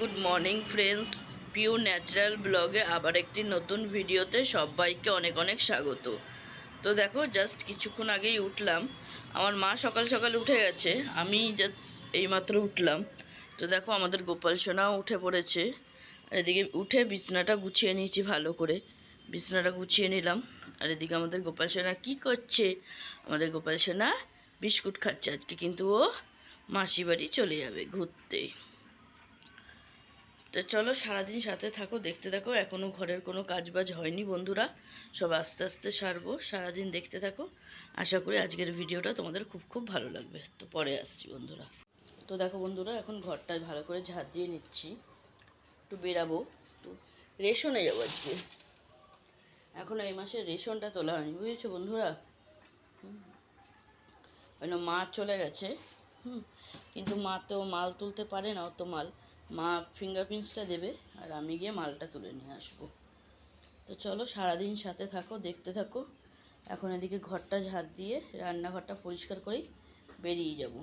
Good morning friends, Piu natural ব্লগে আবার একটি নতুন ভিডিওতে সবাইকে অনেক অনেক স্বাগত। তো দেখো জাস্ট কিছুক্ষণ আগেই উঠলাম। আমার মা সকাল সকাল উঠে গেছে, আমি জাস্ট এইমাত্র উঠলাম। তো দেখো, আমাদের গোপাল সোনাও উঠে পড়েছে। এদিকে উঠে বিছনাটা গুছিয়ে নিয়েছি ভালো করে। বিছনাটা গুছিয়ে নিলাম। আর এদিকে আমাদের গোপাল সোনা কী করছে? আমাদের গোপাল সোনা বিস্কুট খাচ্ছে। আজকে কিন্তু ও মাসি বাড়ি চলে যাবে ঘুরতে। তো চলো সারাদিন সাথে থাকো, দেখতে থাকো। এখনও ঘরের কোনো কাজবাজ হয়নি বন্ধুরা। সব আস্তে আস্তে সারবো, সারাদিন দেখতে থাকো। আশা করি আজকের ভিডিওটা তোমাদের খুব খুব ভালো লাগবে। তো পরে আসছি বন্ধুরা। তো দেখো বন্ধুরা, এখন ঘরটা ভালো করে ঝাঁট দিয়ে নিচ্ছি। একটু বেরাবো। একটু রেশনে যাব আজকে। এখন এই মাসে রেশনটা তোলা হয়নি, বুঝেছ বন্ধুরা। কেন মা চলে গেছে? হুম। কিন্তু মা তো মাল তুলতে পারে না, অত মাল। মা ফিঙ্গারপ্রিন্টসটা দেবে আর আমি গিয়ে মালটা তুলে নিয়ে আসব। তো চলো সারাদিন সাথে থাকো, দেখতে থাকো। এখন এদিকে ঘরটা ঝাঁট দিয়ে রান্নাঘরটা পরিষ্কার করেই বেরিয়ে যাব।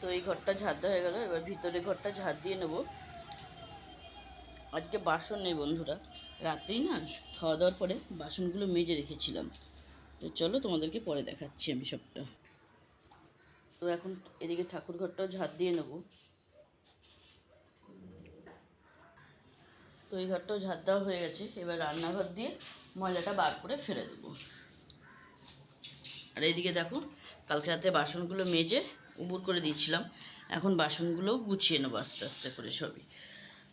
তো এই ঘরটা দেওয়া হয়ে গেল, এবার ভিতরে ঘরটা ঝাঁট দিয়ে নেব। আজকে বাসন নেই বন্ধুরা। রাত্রি না খাওয়া দাওয়ার পরে বাসনগুলো মেজে রেখেছিলাম। তো চলো তোমাদেরকে পরে দেখাচ্ছি আমি সবটা। তো এখন এদিকে ঠাকুর ঘরটাও ঝাঁট দিয়ে নেব। তো এই ঘরটাও ঝাঁট দেওয়া হয়ে গেছে। এবার রান্নাঘর দিয়ে ময়লাটা বার করে ফেলে দেবো। আর এইদিকে দেখো, কালকে রাতে বাসনগুলো মেজে উবুর করে দিয়েছিলাম। এখন বাসনগুলোও গুছিয়ে নেব আস্তে আস্তে করে সবই।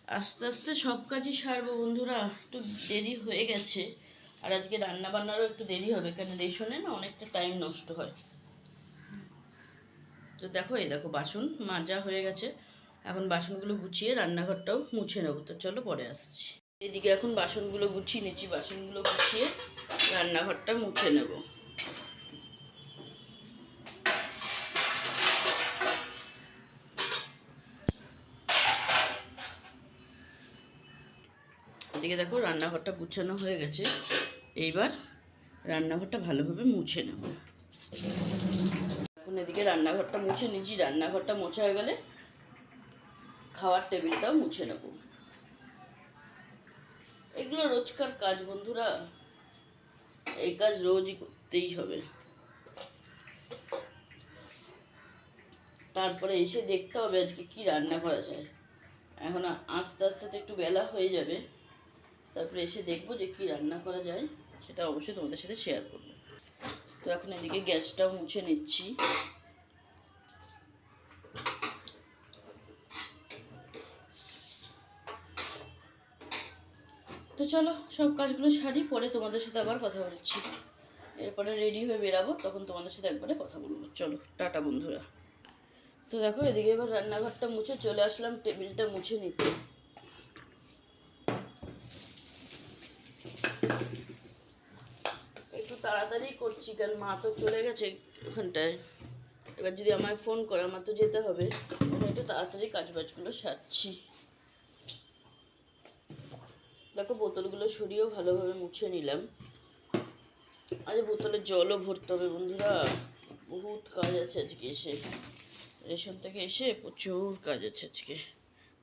আস্তে আস্তে সব কাজই সারবো বন্ধুরা, একটু দেরি হয়ে গেছে। আর আজকে রান্না বান্নারও একটু দেরি হবে, কেন রেশনে না অনেকটা টাইম নষ্ট হয়। তো দেখো, এই দেখো বাসন মাজা হয়ে গেছে। এখন বাসনগুলো গুছিয়ে রান্নাঘরটাও মুছে নেব। তো চলো পরে আসছি। এদিকে এখন বাসনগুলো গুছিয়ে নিচ্ছি, বাসনগুলো গুছিয়ে রান্নাঘরটা মুছে নেব। এদিকে দেখো রান্নাঘরটা গুছানো হয়ে গেছে। এইবার রান্নাঘরটা ভালোভাবে মুছে নেব। এখন এদিকে রান্নাঘরটা মুছে নিচ্ছি। রান্নাঘরটা মোছা হয়ে গেলে খাওয়ার টেবিলটাও মুছে নেব। এগুলো রোজকার কাজ বন্ধুরা। এই কাজ রোজই করতেই হবে। তারপরে এসে দেখতে হবে আজকে কি রান্না করা যায়। এখন আস্তে আস্তে তো একটু বেলা হয়ে যাবে। তারপরে এসে দেখব যে কী রান্না করা যায়, সেটা অবশ্যই তোমাদের সাথে শেয়ার করব। তো এখন এদিকে গ্যাসটাও মুছে নিচ্ছি। তো চলো, সব কাজগুলো সারি, পরে তোমাদের সাথে আবার কথা বলছি। এরপরে রেডি হয়ে বেরাবো, তখন তোমাদের সাথে একবারে কথা বলব। চলো, টাটা বন্ধুরা। তো দেখো, এদিকে এবার রান্নাঘরটা মুছে চলে আসলাম, টেবিলটা মুছে নিতে। একটু তাড়াতাড়ি করছি, কারণ মা তো চলে গেছে ওখানটায়। এবার যদি আমায় ফোন করে, আমার তো যেতে হবে। একটু তাড়াতাড়ি কাজ বাজগুলো সারছি। দেখো, বোতলগুলো সরিয়েও ভালোভাবে মুছে নিলাম। আজ বোতলে জলও ভরতে হবে বন্ধুরা। বহুত কাজ আছে আজকে এসে। রেশন থেকে এসে প্রচুর কাজ আছে আজকে।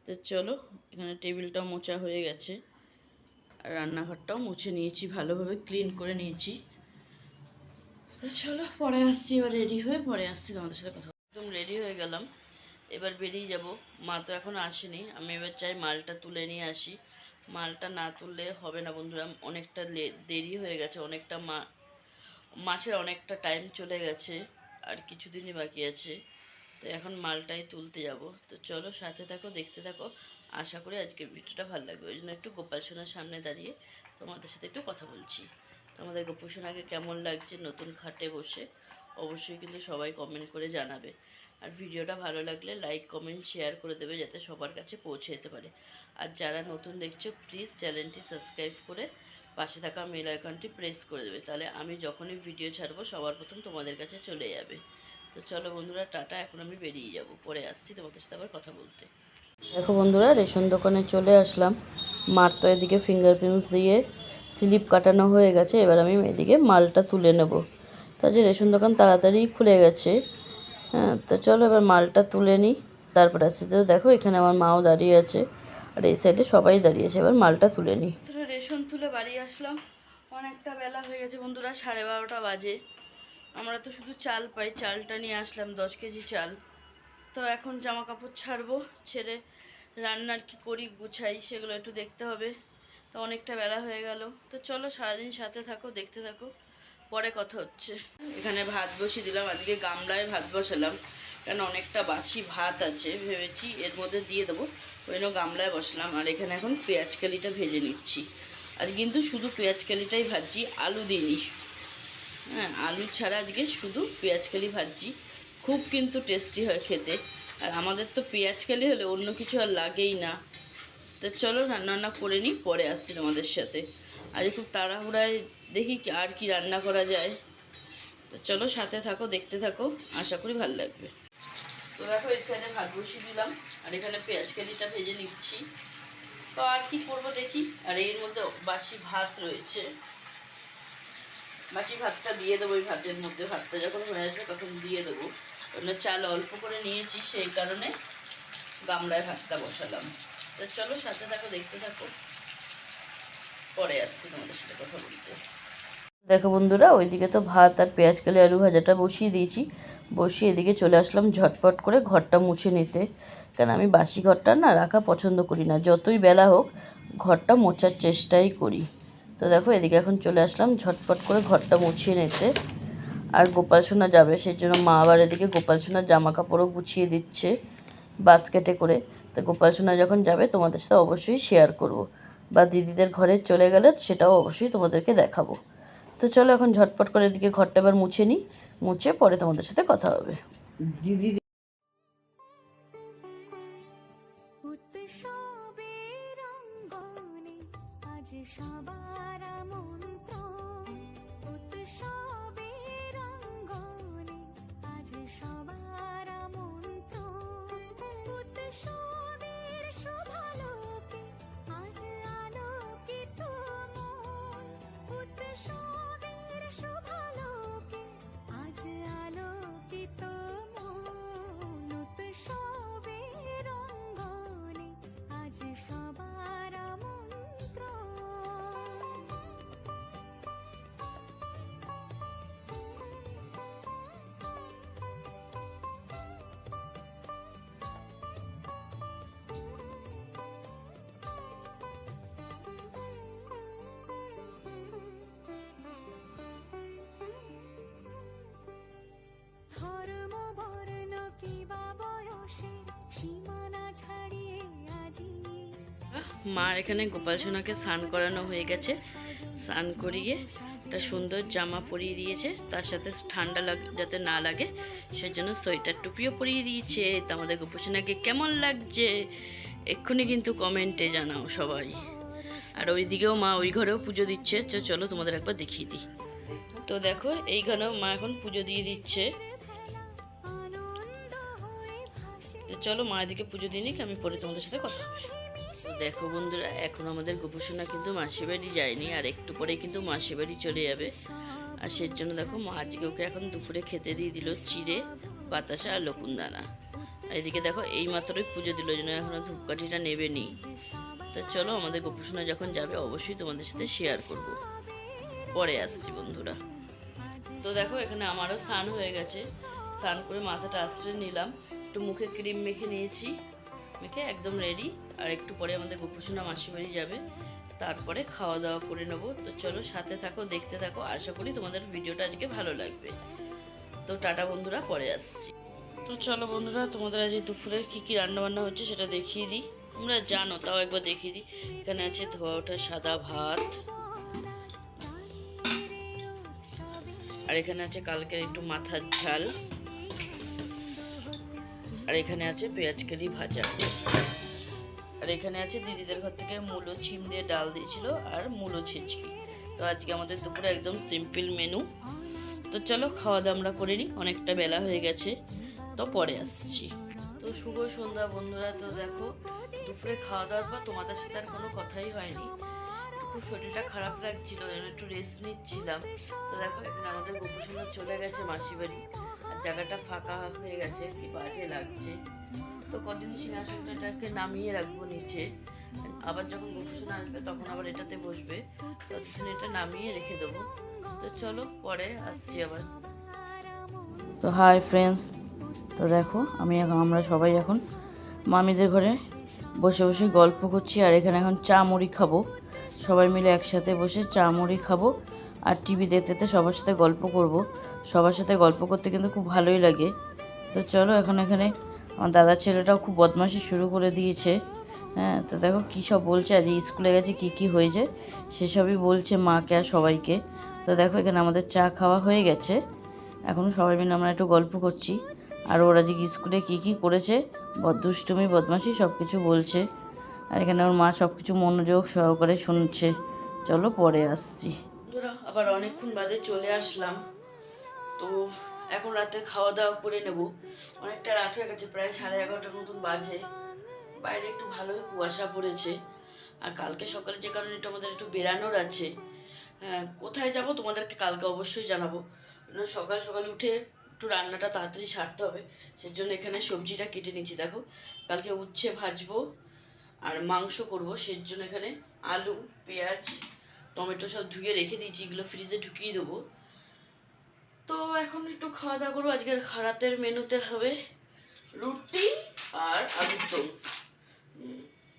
তো চলো, এখানে টেবিলটা মোচা হয়ে গেছে। রান্নাঘরটাও মুছে নিয়েছি, ভালোভাবে ক্লিন করে নিয়েছি। তো চলো, পরে আসছি, এবার রেডি হয়ে পরে আসছি তোমাদের সাথে কথা একদম রেডি হয়ে গেলাম। এবার বেরিয়ে যাব। মা তো এখন আসেনি। আমি এবার চাই মালটা তুলে নিয়ে আসি। মালটা না তুললে হবে না বন্ধুরা, অনেকটা দেরি হয়ে গেছে, অনেকটা মা মাসের অনেকটা টাইম চলে গেছে, আর কিছুদিনই বাকি আছে। তো এখন মালটাই তুলতে যাব। তো চলো, সাথে থাকো, দেখতে থাকো। আশা করি আজকের ভিডিওটা ভালো লাগবে। ওই জন্য একটু গোপাল সোনার সামনে দাঁড়িয়ে তোমাদের সাথে একটু কথা বলছি। তোমাদের গোপাল সোনাকে কেমন লাগছে নতুন খাটে বসে? অবশ্যই কিন্তু সবাই কমেন্ট করে জানাবে। আর ভিডিওটা ভালো লাগলে লাইক কমেন্ট শেয়ার করে দেবে যাতে সবার কাছে পৌঁছে যেতে পারে। আর যারা নতুন দেখছ প্লিজ চ্যানেলটি সাবস্ক্রাইব করে পাশে থাকা মেল আইকনটি প্রেস করে দেবে। তাহলে আমি যখনই ভিডিও ছাড়বো, সবার প্রথম তোমাদের কাছে চলে যাবে। তো চলো বন্ধুরা, টাটা, এখন আমি বেরিয়ে যাব। পরে আসছি তোমাদের সাথে আবার কথা বলতে। দেখো বন্ধুরা, রেশন দোকানে চলে আসলাম। মার তো এদিকে ফিঙ্গারপ্রিন্টস দিয়ে স্লিপ কাটানো হয়ে গেছে। এবার আমি এদিকে মালটা তুলে নেব। তা যে রেশন দোকান তাড়াতাড়ি খুলে গেছে। হ্যাঁ তো চলো এবার মালটা তুলে নিই। তারপর আসছে তো দেখো, এখানে আমার মাও দাঁড়িয়ে আছে। আর এই সাইডে সবাই দাঁড়িয়ে আছে। এবার মালটা তুলে নিই। রেশন তুলে বাড়ি আসলাম। অনেকটা বেলা হয়ে গেছে বন্ধুরা, সাড়ে বারোটা বাজে। আমরা তো শুধু চাল পাই, চালটা নিয়ে আসলাম, দশ কেজি চাল। তো এখন জামা কাপড় ছাড়বো, ছেড়ে রান্নার কি করি গুছাই সেগুলো একটু দেখতে হবে। তো অনেকটা বেলা হয়ে গেল। তো চলো সারাদিন সাথে থাকো, দেখতে থাকো, পরে কথা হচ্ছে। এখানে ভাত বসিয়ে দিলাম, আজকে গামলায় ভাত বসালাম। কারণ অনেকটা বাসি ভাত আছে, ভেবেছি এর মধ্যে দিয়ে দেবো। ওই জন্য গামলায় বসলাম, আর এখানে এখন পেঁয়াজ কালিটা ভেজে নিচ্ছি। আজ কিন্তু শুধু পেঁয়াজ কালিটাই ভাজছি, আলু দিইনি হ্যাঁ আলু ছাড়া আজকে শুধু পেঁয়াজ কালি ভাজছি। খুব কিন্তু টেস্টি হয় খেতে। আর আমাদের তো পেঁয়াজ কালি হলে অন্য কিছু আর লাগেই না। তো চলো রান্না করে নিই, পরে আসছি তোমাদের সাথে। আজ খুব তাড়াহুড়ায় দেখি আর কি রান্না করা যায়। তো চলো সাথে থাকো, দেখতে থাকো, আশা করি ভালো লাগবে। তো দেখো, এই সাইডে ভাত বসিয়ে দিলাম, আর এখানে পেঁয়াজ কালিটা ভেজে নিচ্ছি। তো আর কি করব দেখি? আর এর মধ্যে বাসি ভাত রয়েছে। বাসি ভাতটা দিয়ে দেবো ওই ভাতের মধ্যে ভাতটা যখন হয়ে আসবে তখন দিয়ে দেবো। অন্য চাল অল্প করে নিয়েছি, সেই কারণে গামলায় ভাতটা বসালাম। তো চলো সাথে থাকো, দেখতে থাকো। পরে আসছি তোমাদের সাথে কথা বলতে। দেখো বন্ধুরা, ওইদিকে তো ভাত আর পেঁয়াজ কালি আলু ভাজাটা বসিয়ে দিয়েছি। বসিয়ে এদিকে চলে আসলাম ঝটপট করে ঘরটা মুছে নিতে। কারণ আমি বাসি ঘরটা না রাখা পছন্দ করি না। যতই বেলা হোক, ঘরটা মোছার চেষ্টাই করি। তো দেখো, এদিকে এখন চলে আসলাম, ঝটপট করে ঘরটা মুছিয়ে নিতে। আর গোপাল সোনা যাবে, সেই জন্য মা আবার এদিকে গোপাল সোনার জামা কাপড়ও গুছিয়ে দিচ্ছে বাস্কেটে করে। তো গোপাল সোনা যখন যাবে, তোমাদের সাথে অবশ্যই শেয়ার করব। বা দিদিদের ঘরে চলে গেলে সেটাও অবশ্যই তোমাদেরকে দেখাবো। তো চলো এখন ঝটপট করে এদিকে ঘরটা এবার মুছে নিই, মুছে পরে তোমাদের সাথে কথা হবে। দিদি সবার আমন্ত্রণ উৎসবের অঙ্গনে আজ সবার মার এখানে গোপাল সোনাকে স্নান করানো হয়ে গেছে। স্নান করিয়ে একটা সুন্দর জামা পরিয়ে দিয়েছে। তার সাথে ঠান্ডা লাগ, যাতে না লাগে, সেজন্য সোয়েটার টুপিও পরিয়ে দিয়েছে। তা আমাদের গোপাল সোনাকে কেমন লাগছে? এক্ষুনি কিন্তু কমেন্টে জানাও সবাই। আর ওইদিকেও মা ওই ঘরেও পুজো দিচ্ছে। চলো তোমাদের একবার দেখিয়ে দিই। তো দেখো, এই ঘরেও মা এখন পুজো দিয়ে দিচ্ছে। চলো মা এদিকে পুজো দিয়ে নিক, আমি পরে তোমাদের সাথে কথা হবে দেখো বন্ধুরা, এখন আমাদের গোপুসোনা কিন্তু মাসি বাড়ি যায়নি, আর একটু পরেই কিন্তু মাসি বাড়ি চলে যাবে। আর সেই জন্য দেখো আজকে ওকে এখন দুপুরে খেতে দিয়ে দিল চিড়ে, বাতাসা আর লকুনদানা। আর এদিকে দেখো, এই মাত্রই পুজো দিল জন্য এখনও ধূপকাঠিটা নেবে নি তো চলো, আমাদের গোপুসোনা যখন যাবে, অবশ্যই তোমাদের সাথে শেয়ার করব। পরে আসছি বন্ধুরা। তো দেখো, এখানে আমারও স্নান হয়ে গেছে। স্নান করে মাথাটা আশ্রয় নিলাম। একটু মুখে ক্রিম মেখে নিয়েছি। মেখে একদম রেডি আর একটু পরে আমাদের গোপুসোনা মাসি বাড়ি যাবে। তারপরে খাওয়া দাওয়া করে নেব। তো চলো সাথে থাকো, দেখতে থাকো। আশা করি তোমাদের ভিডিওটা আজকে ভালো লাগবে। তো টাটা বন্ধুরা, পরে আসছি। তো চলো বন্ধুরা, তোমাদের আজ দুপুরের কী কী রান্নাবান্না হচ্ছে সেটা দেখিয়ে দিই। তোমরা জানো, তাও একবার দেখিয়ে দিই। এখানে আছে ধোয়া ওঠা সাদা ভাত। আর এখানে আছে কালকের একটু মাথার ঝাল। আর এখানে আছে পেঁয়াজ কারি ভাজা। আর এখানে আছে দিদিদের ঘর থেকে মূলো ছিম দিয়ে ডাল দিয়েছিল আর মূলো ছেচকি। তো আজকে আমাদের দুপুরে একদম সিম্পল মেনু তো চলো খাওয়া দাওয়া আমরা করে নিই, অনেকটা বেলা হয়ে গেছে। তো পরে আসছি। তো শুভ সন্ধ্যা বন্ধুরা, তো দেখো, দুপুরে খাওয়া দাওয়ার পর তোমাদের সাথে আর কোনো কথাই হয়নি। খুব শরীরটা খারাপ লাগছিল একটু রেস্ট নিচ্ছিলাম। তো দেখো, এখানে আমাদের গোপুসোনা চলে গেছে মাসি বাড়ি। জায়গাটা ফাঁকা হয়ে গেছে, কি বাজে লাগছে। তো কদিন সিংহাসনটাকে নামিয়ে রাখব নিচে। আবার যখন গোপুসোনা আসবে, তখন আবার এটাতে বসবে। ততদিন এটা নামিয়ে রেখে দেবো। তো চলো, পরে আসছি আবার। তো হাই ফ্রেন্ডস তো দেখো, আমি এখন, আমরা সবাই এখন মামিদের ঘরে বসে বসে গল্প করছি, আর এখানে এখন চা মুড়ি খাব। সবাই মিলে একসাথে বসে চা মুড়ি খাব, আর টিভি দেখতে সবার সাথে গল্প করব। সবার সাথে গল্প করতে কিন্তু খুব ভালোই লাগে। তো চলো এখন এখানে আমার দাদার ছেলেটাও খুব বদমাশি শুরু করে দিয়েছে। হ্যাঁ তো দেখো কী সব বলছে, আজ স্কুলে গেছে, কি কি হয়েছে, সেসবই বলছে মাকে আর সবাইকে। তো দেখো এখানে আমাদের চা খাওয়া হয়ে গেছে। এখন সবাই মিলে আমরা একটু গল্প করছি। আর ওরা যে স্কুলে কী কী করেছে, বদদুষ্টুমি, বদমাশি সব কিছু বলছে। আর এখানে ওর মা সব কিছু মনোযোগ সহকারে শুনছে। চলো পরে আসছি। আবার অনেকক্ষণ বাদে চলে আসলাম। তো এখন রাতে খাওয়া দাওয়া করে নেব। অনেকটা রাত হয়ে গেছে, প্রায় সাড়ে এগারোটার মতন বাজে। বাইরে একটু ভালোই কুয়াশা পড়েছে। আর কালকে সকালে যে কারণে একটু আমাদের একটু বেরানোর আছে হ্যাঁ কোথায় যাব তোমাদেরকে কালকে অবশ্যই জানাব। সকাল সকাল উঠে একটু রান্নাটা তাড়াতাড়ি সারতে হবে সেই জন্য এখানে সবজিটা কেটে নিচ্ছি দেখো। কালকে উচ্ছে ভাজবো আর মাংস করব সেই জন্য এখানে আলু, পেঁয়াজ, টমেটো সব ধুয়ে রেখে দিয়েছি, এগুলো ফ্রিজে ঢুকিয়ে দেবো। তো এখন একটু খাওয়া দাওয়া করব। আজকের খারাতের মেনুতে হবে রুটি আর আলুর দম।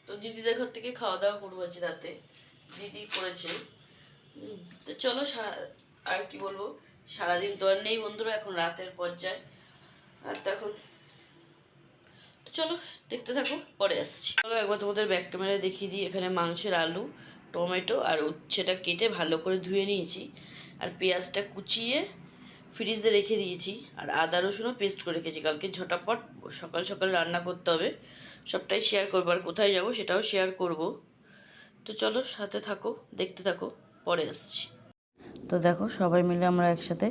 তো দিদিদের ঘর থেকে খাওয়া দাওয়া করব আজ রাতে। দিদি করেছে। তো চলো আর কি বলব? সারাদিন তো আর নেই বন্ধুরা, এখন রাতের পর্যায়ে। আর তখন তো চলো, দেখতে থাকো, পরে আসছি। চলো একবার তোমাদের ব্যাক ক্যামেরায় দেখিয়ে দিই, এখানে মাংসের আলু, টমেটো আর উচ্ছেটা কেটে ভালো করে ধুয়ে নিয়েছি। আর পেঁয়াজটা কুচিয়ে ফ্রিজে রেখে দিয়েছি। আর আদা, রসুনও পেস্ট করে রেখেছি কালকে ঝটাপট সকাল সকাল রান্না করতে হবে। সবটাই শেয়ার করব। আর কোথায় যাব সেটাও শেয়ার করব। তো চলো সাথে থাকো, দেখতে থাকো, পরে আসছি। তো দেখো, সবাই মিলে আমরা একসাথে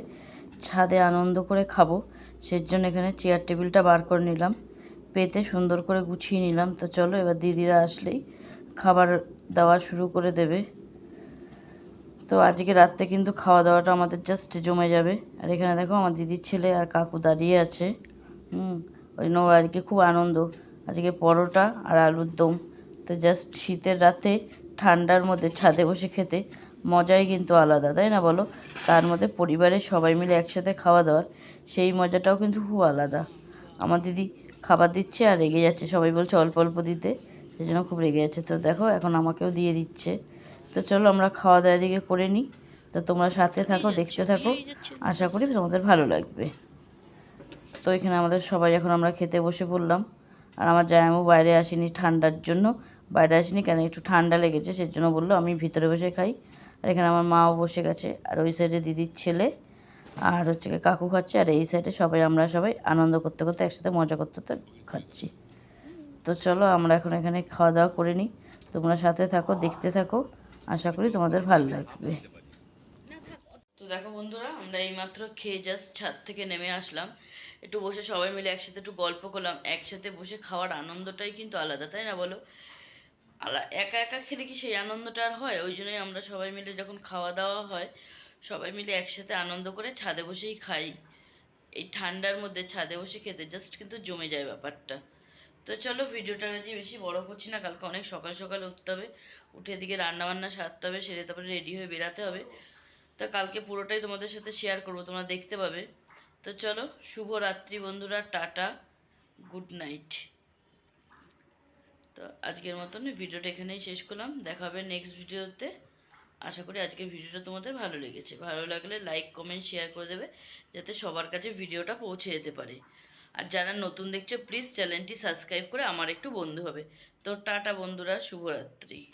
ছাদে আনন্দ করে খাব। সেই জন্য এখানে চেয়ার টেবিলটা বার করে নিলাম। পেতে সুন্দর করে গুছিয়ে নিলাম। তো চলো, এবার দিদিরা আসলেই খাবার দেওয়া শুরু করে দেবে। তো আজকে রাত্রে কিন্তু খাওয়া দাওয়াটা আমাদের জাস্ট জমে যাবে। আর এখানে দেখো আমার দিদির ছেলে আর কাকু দাঁড়িয়ে আছে। হুম, ওই জন্য আজকে খুব আনন্দ। আজকে পরোটা আর আলুর দম। তো জাস্ট শীতের রাতে ঠান্ডার মধ্যে ছাদে বসে খেতে মজাই কিন্তু আলাদা, তাই না বলো? তার মধ্যে পরিবারের সবাই মিলে একসাথে খাওয়া দাওয়ার সেই মজাটাও কিন্তু খুব আলাদা। আমার দিদি খাবার দিচ্ছে আর রেগে যাচ্ছে। সবাই বলছে অল্প অল্প দিতে। সেই জন্য খুব রেগে যাচ্ছে। তো দেখো এখন আমাকেও দিয়ে দিচ্ছে। তো চলো আমরা খাওয়া দাওয়া দিকে করে নিই। তো তোমরা সাথে থাকো দেখতে থাকো। আশা করি তোমাদের ভালো লাগবে। তো এখানে আমাদের সবাই এখন আমরা খেতে বসে পড়লাম। আর আমার জায়ামও বাইরে আসেনি ঠান্ডার জন্য। বাইরে আসেনি কেন? একটু ঠান্ডা লেগেছে সেই জন্য বলল আমি ভিতরে বসে খাই। আর এখানে আমার মাও বসে গেছে আর ওই সাইডে দিদির ছেলে। আর হচ্ছে গিয়ে কাকু খাচ্ছে আর এই সাইডে সবাই আমরা সবাই আনন্দ করতে করতে একসাথে মজা করতে করতে খাচ্ছি। তো চলো আমরা এখন এখানে খাওয়া দাওয়া করে নিই। তোমরা সাথে থাকো দেখতে থাকো। আশা করি তোমাদের ভালো লাগবে। তো দেখো বন্ধুরা, আমরা এইমাত্র খেয়ে জাস্ট ছাদ থেকে নেমে আসলাম। একটু বসে সবাই মিলে একসাথে একটু গল্প করলাম। একসাথে বসে খাওয়ার আনন্দটাই কিন্তু আলাদা, তাই না বলো? আলা, একা একা খেলে কি সেই আনন্দটা আর হয়? ওই জন্যই আমরা সবাই মিলে যখন খাওয়া দাওয়া হয়, সবাই মিলে একসাথে আনন্দ করে ছাদে বসেই খাই। এই ঠান্ডার মধ্যে ছাদে বসে খেতে জাস্ট কিন্তু জমে যায় ব্যাপারটা। তো চলো ভিডিওটা আজ বেশি বড় করছি না, কালকে অনেক সকাল সকাল উঠতে হবে। উঠে এদিকে রান্না বান্না সারতে হবে, সেরে তারপরে রেডি হয়ে বেরাতে হবে। তা কালকে পুরোটাই তোমাদের সাথে শেয়ার করব, তোমরা দেখতে পাবে। তো চলো শুভ রাত্রি বন্ধুরা, টাটা গুড নাইট তো আজকের মতন ভিডিওটা এখানেই শেষ করলাম, দেখা হবে নেক্সট ভিডিওতে। আশা করি আজকের ভিডিওটা তোমাদের ভালো লেগেছে। ভালো লাগলে লাইক কমেন্ট শেয়ার করে দেবে, যাতে সবার কাছে ভিডিওটা পৌঁছে যেতে পারে। আর যারা নতুন দেখছ প্লিজ চ্যানেলটি সাবস্ক্রাইব করে আমার একটু বন্ধু হবে। তো টাটা বন্ধুরা, শুভরাত্রি।